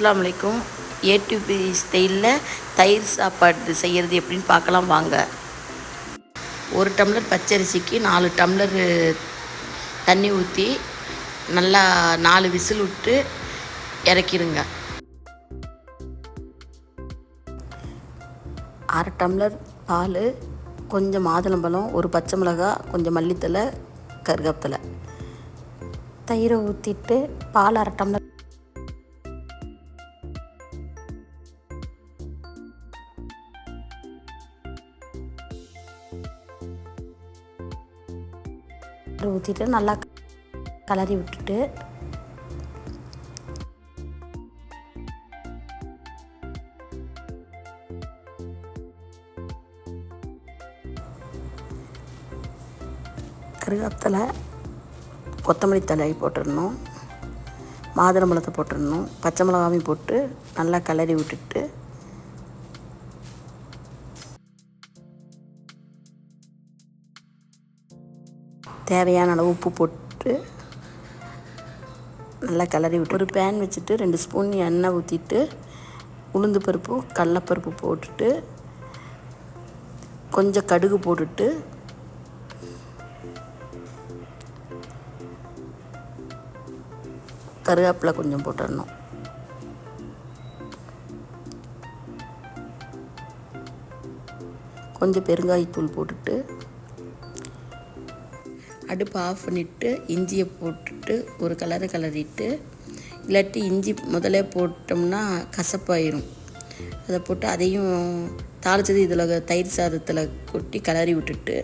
அஸ்ஸலாமு அலைக்கும். ஏடிபி ஸ்டைலில் தயிர் சாப்பாடு செய்கிறது எப்படின்னு பார்க்கலாம் வாங்க. ஒரு டம்ளர் பச்சரிசிக்கு நாலு டம்ளர் தண்ணி ஊற்றி நல்லா நாலு விசில் விட்டு இறக்கிடுங்க அரை டம்ளர் பால் கொஞ்சம் மாதுளம்பழம் ஒரு பச்சை மிளகாய் கொஞ்சம் மல்லித்தலை கருகப்பிலை. தயிரை ஊற்றிட்டு பால் அரை டம்ளர் ஊற்றிட்டு நல்லா கலரி விட்டுட்டு கருவேப்பிலை கொத்தமல்லி தழை போட்டுடணும் மாதுளம்பழத்தை போட்டுடணும் பச்சை மிளகாவையும் போட்டு நல்லா கிளறி விட்டுட்டு தேவையான அளவு உப்பு போட்டு நல்லா கிளறி விட்டு ஒரு பேன் வச்சுட்டு ரெண்டு ஸ்பூன் எண்ணெய் ஊற்றிட்டு உளுந்து பருப்பு கடலப்பருப்பு போட்டுட்டு கொஞ்சம் கடுகு போட்டுட்டு கருவேப்பிலை கொஞ்சம் போட்டுடணும். கொஞ்சம் பெருங்காயத்தூள் போட்டுட்டு அடுப்பு ஆஃப் பண்ணிவிட்டு இஞ்சியை போட்டுட்டு ஒரு கலரு கலரிட்டு இல்லாட்டி இஞ்சி முதல்ல போட்டோம்னா கசப்பாயிரும். அதை போட்டு அதையும் தாளித்தது இதில் தயிர் சாதத்தில் கொட்டி கலரி விட்டுட்டு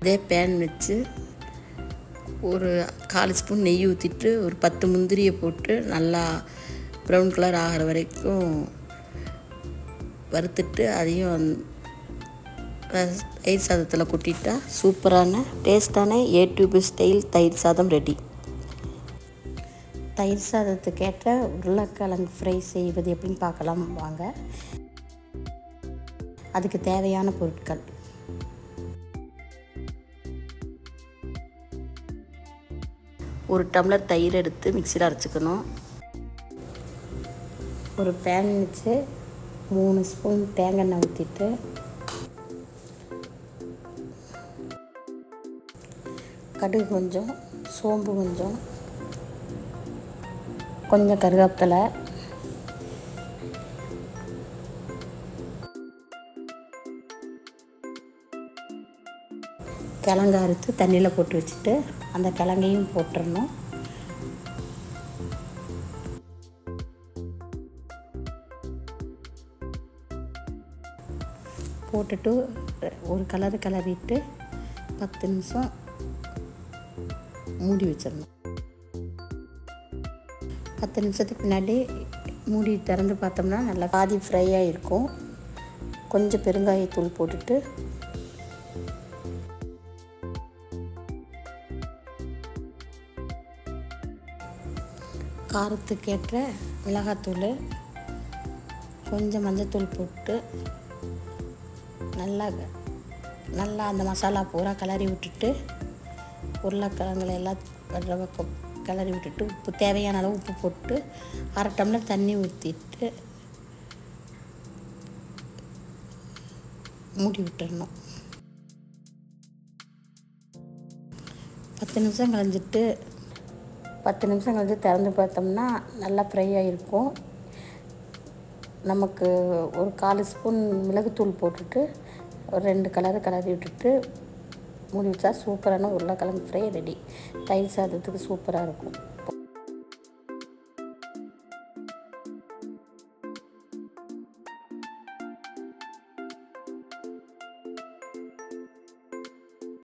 அதே பேன் வச்சு ஒரு கால் ஸ்பூன் நெய் ஊற்றிட்டு ஒரு பத்து முந்திரியை போட்டு நல்லா ப்ரௌன் கலர் ஆகிற வரைக்கும் வறுத்துட்டு அதையும் தயிர் சாதத்தில் கொட்டிட்டா சூப்பரான டேஸ்டான ஏ டியூபி ஸ்டைல் தயிர் சாதம் ரெடி தயிர் சாதத்துக்கேற்ற உருளைக்கிழங்கு ஃப்ரை செய்வது எப்படின்னு பார்க்கலாம். வாங்க. அதுக்கு தேவையான பொருட்கள். ஒரு டம்ளர் தயிர் எடுத்து மிக்சியில் அரைச்சிக்கணும். ஒரு பேன் வச்சு மூணு ஸ்பூன் தேங்காய் எண்ணெய் ஊற்றிட்டு கடுகு கொஞ்சம் சோம்பு கொஞ்சம் கொஞ்சம் கருவேப்பிலை. கிழங்கு அறுத்து தண்ணியில் போட்டு வச்சுட்டு அந்த கிழங்கையும் போட்டுடணும் போட்டுட்டு ஒரு கலர் கிளறிட்டு பத்து நிமிஷம் மூடி வச்சிடணும் பத்து நிமிஷத்துக்கு பின்னாடி மூடி திறந்து பார்த்தோம்னா நல்லா பாதி ஃப்ரையாக இருக்கும் கொஞ்சம் பெருங்காயத்தூள் போட்டுட்டு. காரத்துக்கேற்ற மிளகாத்தூள் கொஞ்சம் மஞ்சத்தூள் போட்டு நல்லா நல்லா அந்த மசாலா பூரா கிளறி விட்டுட்டு உருளைக்கிழங்குல எல்லாம் கிளறி விட்டுட்டு உப்பு தேவையான அளவு உப்பு போட்டு அரை டம்ளர் தண்ணி ஊற்றிட்டு மூடி விட்டுடணும் பத்து நிமிஷம் கழிஞ்சிட்டு பத்து நிமிஷம் கழிஞ்சு திறந்து பார்த்தோம்னா நல்லா ஃப்ரை ஆகிருக்கும் நமக்கு ஒரு கால் ஸ்பூன் மிளகுத்தூள் போட்டுட்டு ஒரு ரெண்டு கலரை கிளறி விட்டுட்டு முடிஞ்சால் சூப்பரான உருளைக்கிழங்கு ஃப்ரை ரெடி. தயிர் சாதத்துக்கு சூப்பராக இருக்கும்.